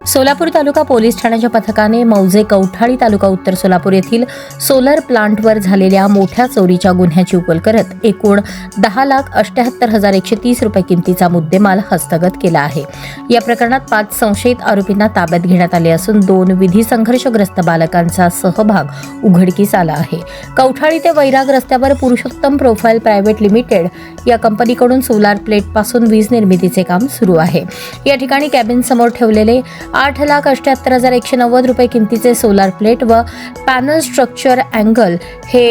सोलापूर तालुका police ठाण्याच्या पथकाने मौजे कौठाळी तालुका उत्तर सोलापूर येथील सोलर प्लांटवर झालेल्या मोठ्या चोरीच्या गुन्ह्याची उकल करत एकूण दहा लाख अष्ट्याहत्तर हजार एकशे तीस रुपये किमतीचा मुद्देमाल हस्तगत केला आहे. या प्रकरणात पाच संशयित आरोपींना ताब्यात घेण्यात आले असून दोन विधी संघर्षग्रस्त बालकांचा सहभाग उघडकीस आला आहे. कौठाळी ते वैराग रस्त्यावर पुरुषोत्तम प्रोफाईल प्रायव्हेट लिमिटेड या कंपनीकडून सोलार प्लेटपासून वीज निर्मितीचे काम सुरू आहे. या ठिकाणी कॅबिन समोर ठेवलेले आठ लाख अठ्याहत्तर हजार एकशे नव्वद रुपये किमतीचे सोलार प्लेट व पॅनल स्ट्रक्चर अँगल हे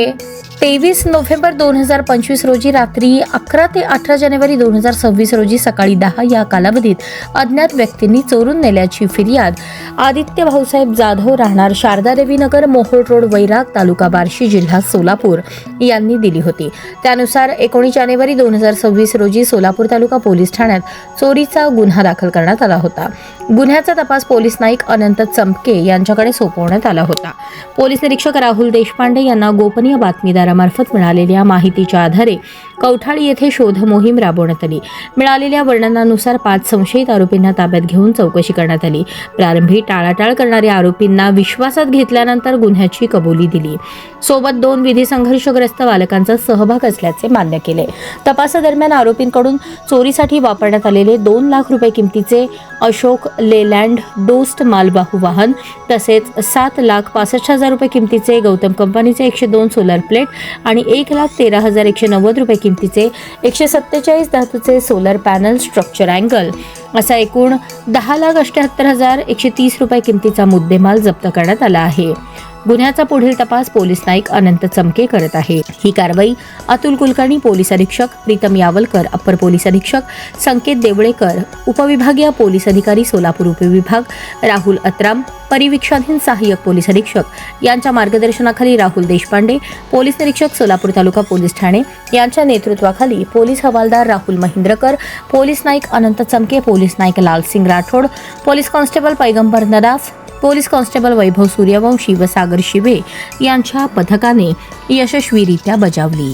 तेवीस नोव्हेंबर दोन हजार पंचवीस रोजी रात्री अकरा ते अठरा जानेवारी दोन हजार सव्वीस रोजी सकाळी दहा या कालावधीत अज्ञात व्यक्तींनी चोरून नेल्याची फिर्याद. आदित्य भाऊसाहेब जाधव राहणार शारदादेवी नगर मोहोळ रोड वैराग तालुका बार्शी जिल्हा सोलापूर यांनी दिली होती. त्यानुसार एकोणीस जानेवारी दोन हजार सव्वीस रोजी सोलापूर तालुका पोलीस ठाण्यात चोरीचा गुन्हा दाखल करण्यात आला होता. गुन्ह्याचा तपास पोलीस नाईक अनंत चमके यांच्याकडे सोपवण्यात आला होता. पोलीस निरीक्षक राहुल देशपांडे यांना गोपनीय बातमीदार बातमीदारामार्फत मिळालेल्या माहितीच्या आधारे कौठाळी येथे शोध मोहीम राबवण्यात आली. मिळालेल्या वर्णनानुसार पाच संशयित आरोपींना ताब्यात घेऊन चौकशी करण्यात आली. प्रारंभी टाळाटाळ करणाऱ्या आरोपींना विश्वासात घेतल्यानंतर गुन्ह्याची कबुली दिली. सोबत दोन विधी संघर्षग्रस्त बालकांचा सहभाग असल्याचे मान्य केले. तपासादरम्यान आरोपींकडून चोरीसाठी वापरण्यात आलेले दोन लाख रुपये किमतीचे अशोक लेलँड डोस्ट मालवाहू वाहन तसेच सात लाख पासष्ट हजार रुपये किमतीचे गौतम कंपनीचे एकशे दोन सोलर प्लेट आणि एक लाख तेरा हजार एकशे नव्वद रुपये किमतीचे एकशे सत्तेचाळीस धातूचे सोलर पॅनल स्ट्रक्चर अँगल असा एकूण दहा लाख अठ्याहत्तर हजार एकशे तीस रुपये किमतीचा मुद्देमाल जप्त करण्यात आला आहे. गुन्ह्याचा पुढील तपास पोलीस नाईक अनंत चमके करत आहे. ही कारवाई अतुल कुलकर्णी पोलीस अधीक्षक प्रीतम यावलकर अप्पर पोलीस अधीक्षक संकेत देवळेकर उपविभागीय पोलीस अधिकारी सोलापूर उपविभाग राहुल अत्राम परिवीक्षाधीन सहाय्यक पोलीस अधीक्षक यांच्या मार्गदर्शनाखाली राहुल देशपांडे पोलीस निरीक्षक सोलापूर तालुका पोलीस ठाणे यांच्या नेतृत्वाखाली पोलीस हवालदार राहुल महिंद्रकर पोलीस नाईक Anant Chamke police Naik Lalsingh Rathod police constable Paigambar Nadaf police constable Vaibhav Suryavanshi व सागर शिवे यांच्या पथकाने यशस्वीरित्या बजावली.